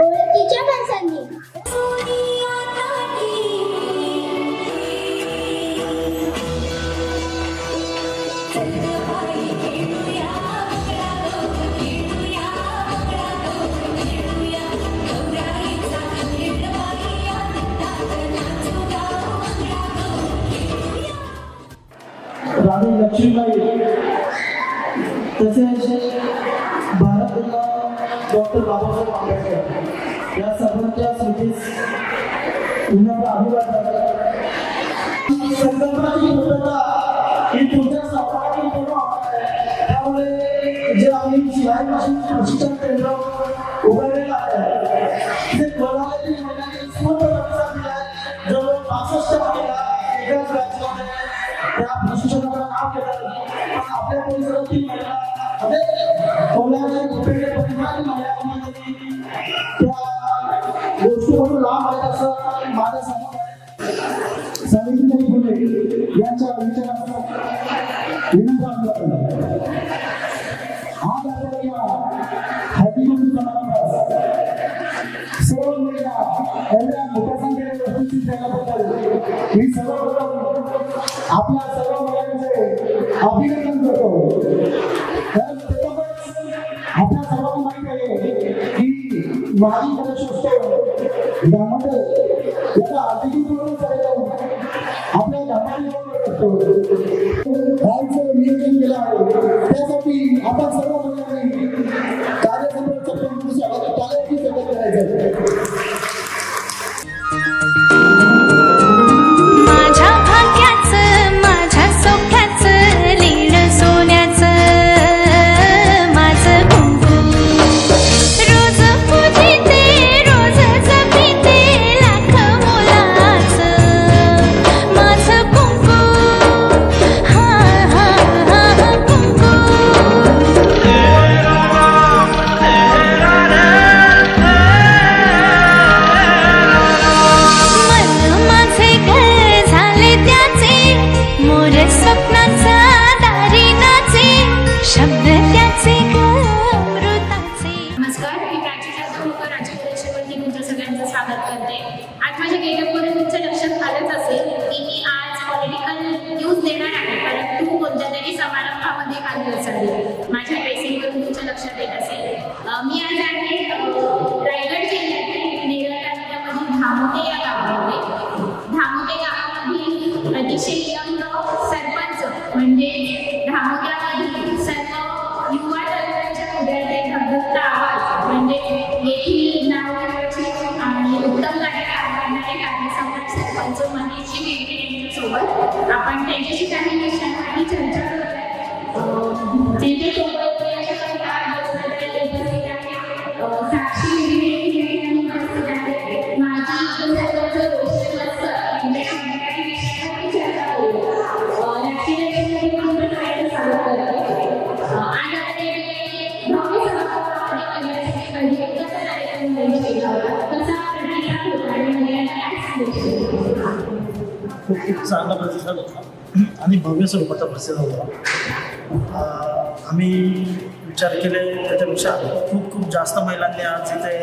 ओळखीच्या माणसांनी. राणी लक्ष्मीबाई तसेच डॉक्टर बाबासाहेब आंबेडकर. या सर्वांच्या स्मृतीस विनम्र अभिवादन. संकल्पनाची पूर्तता ही तुमच्या सहभागी पूर्ण त्यामुळे जे आम्ही शिवाय मशीन प्रशिक्षण केंद्र उघडलेलं आहे ते कोणालाही महिलांनी त्या लांब आहेत असं सावित्रीबाई फुले यांच्या विचाराचा विनंती आज आपल्याला सर्व एवढ्या मोठ्या संख्येने उपस्थित झाल्याबद्दल मी आपल्या सर्व मुलांचे अभिनंदन करतो. त्यासाठी आपण सर्व स्वप्न सोबत. आपण त्यांच्याशी काही विषयांसाठी चर्चा करत आहे. त्यांच्यासोबत चांगला प्रतिसाद होता. आणि भव्य स्वरूपाचा प्रतिसाद होता. आम्ही विचार केले त्याच्यापेक्षा खूप खूप जास्त महिलांनी आज इथे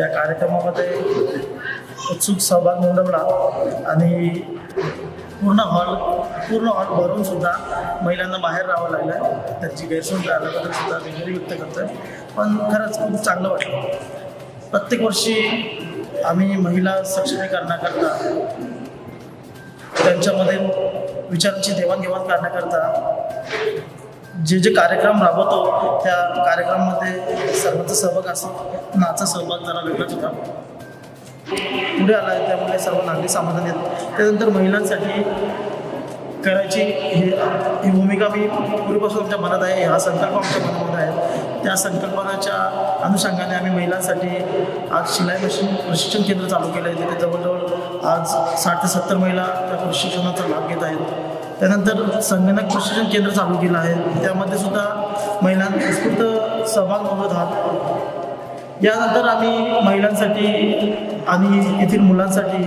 या कार्यक्रमामध्ये उत्सुक सहभाग नोंदवला. आणि पूर्ण हॉल पूर्ण हॉल भरून सुद्धा महिलांना बाहेर राहावं लागलं त्यांची गैरसोय झाल्याबद्दल सुद्धा दिलगिरी व्यक्त करतोय. पण खरंच खूप चांगलं वाटलं. प्रत्येक वर्षी आम्ही महिला सक्षमीकरणाकरता त्यांच्यामध्ये विचारांची देवाणघेवाण करण्याकरता जे जे कार्यक्रम राबवतो त्या कार्यक्रमामध्ये सर्वांचा सहभाग असतो नाचा सहभाग जरा वेगळाच होता. पुढे आला आहे त्यामुळे सर्व नागरिक समाधान येत त्यानंतर महिलांसाठी करायची ही ही भूमिका मी पूर्वीपासून आमच्या मनात आहे. हा संकल्प आमच्या मनामध्ये आहे. त्या संकल्पनाच्या अनुषंगाने आम्ही महिलांसाठी आज शिलाई मशीन प्रशिक्षण केंद्र चालू केलं आहे तिथे जवळजवळ आज साठ ते सत्तर महिला त्या प्रशिक्षणाचा लाभ घेत आहेत. त्यानंतर संगणक प्रशिक्षण केंद्र चालू केलं आहे. त्यामध्ये सुद्धा महिलांना उत्स्फूर्त सहभाग नोंदवत आहात. यानंतर आम्ही महिलांसाठी आणि येथील मुलांसाठी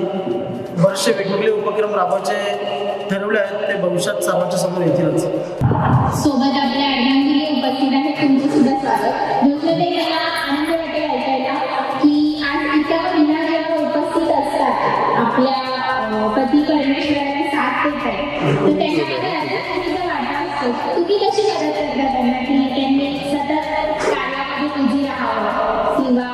बरेचसे वेगवेगळे उपक्रम राबवायचे ठरवले आहेत. ते भविष्यात सर्वांच्या समोर येतीलच. सोबत आपल्या उपस्थित आहे. तुमचं सुद्धा स्वागत. आपल्या पती परमेश्वराला साथ देत आहेत तर वाटा असतो. तुम्ही कशी मदत करता त्यांना? की त्यांनी सतत कार्यामध्ये बिझी राहावं. किंवा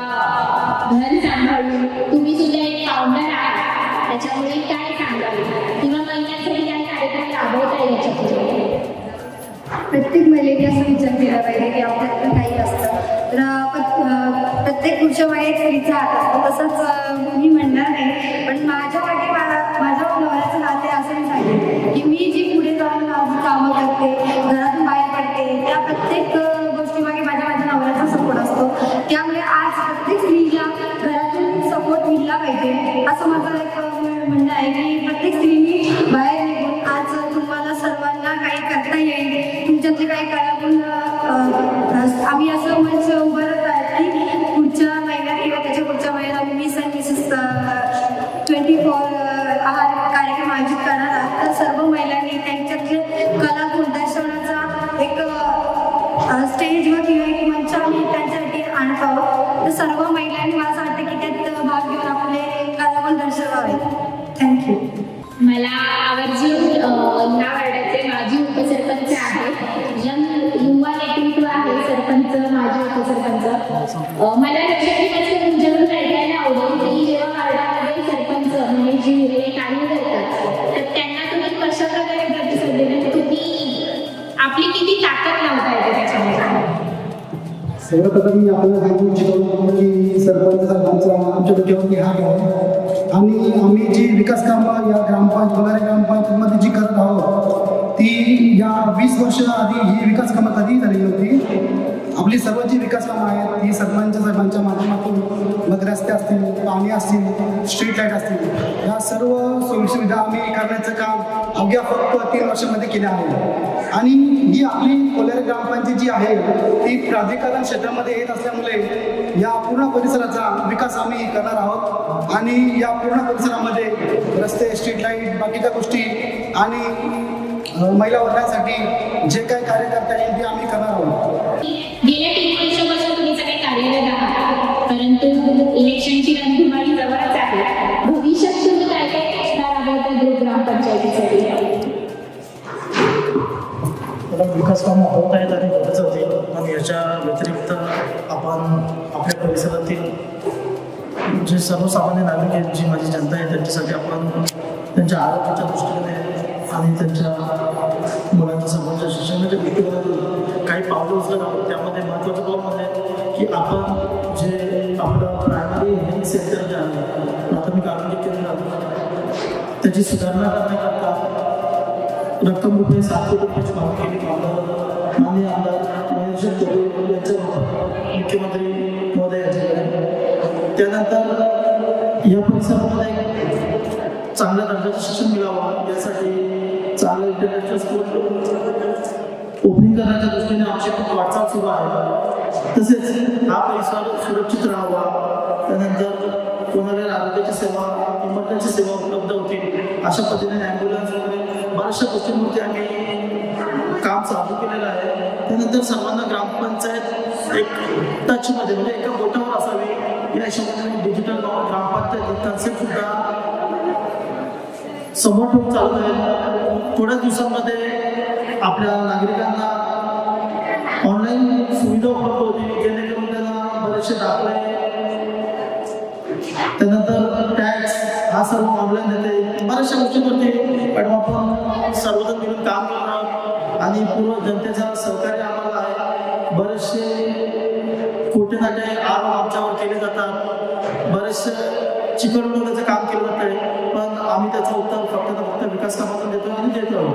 घर सांभाळून तुम्ही सुद्धा एक फाउंडर आहात. त्याच्यामुळे काय सांगाल? किंवा महिलांसाठी काय कार्यक्रम राबवता येईल याच्यापुढे प्रत्येक महिलेने असं विचार केला पाहिजे की आपल्याकडे काही असतं. तर प्रत्येक पुरुषामागे एक स्त्रीचा हात असतो. तसंच मी म्हणणार नाही. त्यामुळे आज प्रत्येक स्त्रीला घरातून सपोर्ट मिळला पाहिजे. असं माझं एक म्हणणं आहे की प्रत्येक स्त्रीने बाहेर निघून आज तुम्हाला सर्वांना काही करता येईल. तुमच्यातले काही कलागुण पण आम्ही असं मला लक्षात तुमच्याकडून ऐकायला आवडेल की जेव्हा वार्डामध्ये सरपंच म्हणजे कार्य करतात तर त्यांना तुम्ही कशा प्रकारे प्रतिसाद म्हणजे तुम्ही आपली किती ताकद लावता येते त्याच्यामध्ये? सर्वप्रथम मी आपल्याला सांगू इच्छितो की सरपंच साहेबांचा आमच्या डोक्यावरती हात आहे. आणि आम्ही जी विकास कामं या ग्रामपंचायत कोलारे ग्रामपंचायतमध्ये जी करत आहोत ती या वीस वर्ष आधी ही विकास कामं कधी झाली होती आपली सर्व जी विकास कामं आहेत ही सरपंच साहेबांच्या माध्यमातून मग रस्ते असतील पाणी असतील स्ट्रीट लाइट असतील या सर्व सोयीसुविधा आम्ही करण्याचं काम अवघ्या फक्त तीन वर्षामध्ये केलं आहे. आणि ही आपली कोलारे ग्रामपंचायत जी आहे ती प्राधिकरण क्षेत्रामध्ये येत असल्यामुळे या पूर्ण परिसराचा विकास आम्ही करणार आहोत. आणि या पूर्ण परिसरामध्ये रस्ते स्ट्रीट लाइट बाकीच्या गोष्टी आणि महिला वर्गासाठी जे काही कार्य करता येईल ते आम्ही करणार आहोत. गेल्या तीन वर्षापासून तुम्ही सगळे कार्यरत आहात. परंतु इलेक्शनची रणधुमाळी जवळच आहे. भविष्यात तुम्ही काय काय करणार आहात त्या ग्रामपंचायतीसाठी? विकास कामं होत आहेत आणि होतच होतील. आणि याच्या व्यतिरिक्त आपण आपल्या परिसरातील जे सर्वसामान्य नागरिक आहेत जी माझी जनता आहे त्यांच्यासाठी आपण त्यांच्या आरोग्याच्या दृष्टीने आणि त्यांच्या मुलांच्या समोरच्या शिक्षणाच्या दृष्टिकोनातून काही पावलं उचलत आहोत. त्यामध्ये महत्त्वाचं पाऊल म्हणजे की आपण जे आपलं प्रायमरी हेल्थ सेंटर जे आहे प्राथमिक आरोग्य केंद्र त्याची सुधारणा करण्याकरता रक्कम रुपये सात कोटी रुपयाची मागणी केली. पावलं माननीय आमदार महेश जोडे यांच्या मुख्यमंत्री महोदय यांच्याकडे त्यानंतर या परिसरामध्ये चांगल्या दर्जाचं शिक्षण मिळावं यासाठी चांगलं इंटरनॅशनल स्पोर्ट ओपनिंग करण्याच्या दृष्टीने आमची खूप वाटचाल सुरू आहे. तसेच हा पैसा सुरक्षित राहावा. त्यानंतर कोणाला आरोग्याची सेवा इमर्जन्सी सेवा उपलब्ध होतील अशा पद्धतीने ॲम्ब्युलन्स वगैरे बऱ्याचशा गोष्टींवरती आम्ही काम चालू केलेलं आहे. त्यानंतर सर्वांना ग्रामपंचायत एक टचमध्ये म्हणजे एका बोटावर असावी. या हिशोबाने डिजिटल ग्रामपंचायत कन्सेप्ट सुद्धा समोर ठेवून चालत आहे थोड्याच दिवसांमध्ये आपल्या नागरिकांना ऑनलाईन सुविधा उपलब्ध होती जेणेकरून त्यांना बरेचसे दाखले त्यानंतर टॅक्स हा सर्व ऑनलाईन देते. बऱ्याचशा गोष्टीवरती मॅडम आपण सर्वजण मिळून काम करणार आणि पूर्ण जनतेचा सहकार्य आम्हाला आहे. बरेचसे खोटे नाटे आरोप आमच्यावर केले जातात. बरेचसे चिकटवण्याचं काम केलं जात आहे पण आम्ही त्याचं उत्तर फक्त फक्त विकास कामातून देतो आणि देत राहू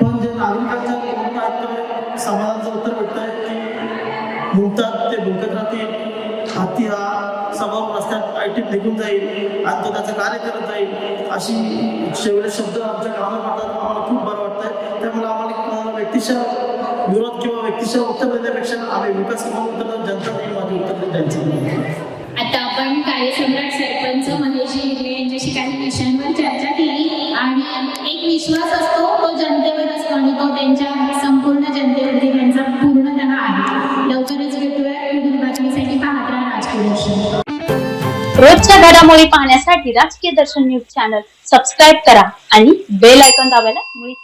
पण जे नागरिकांच्या समाजाचं ऐकतोय उत्तर भेटत आहे की भुंकतात ते भुंकत राहतील हाती हा समोर रस्त्यात आयटीत निघून जाईल आणि तो त्याचं कार्य करत जाईल. अशी शेवटे शब्द आमच्या कामात पडतात. आम्हाला खूप बरं वाटतंय. त्यामुळे आम्हाला कोणाला व्यक्तिशः विरोध किंवा व्यक्तिशः उत्तर देण्यापेक्षा आम्ही विकास कामावर उत्तर जनता देईल माझी उत्तर देईल आता आपण कार्यसम्राट सरपंच महेशजी हिरवे यांच्याशी काही विषयांवर चर्चा केली आणि एक विश्वास असतो तो जनतेवर असतो आणि तो त्यांच्या संपूर्ण जनतेवरती त्यांचा पूर्णतः आहे. लवकरच भेटूया पुढील बातमीसाठी पाहत राहा राजकीय दर्शन रोजच्या घडामोडी पाहण्यासाठी राजकीय दर्शन न्यूज चॅनल सबस्क्राईब करा आणि बेल आयकॉन दाबायला मुळीच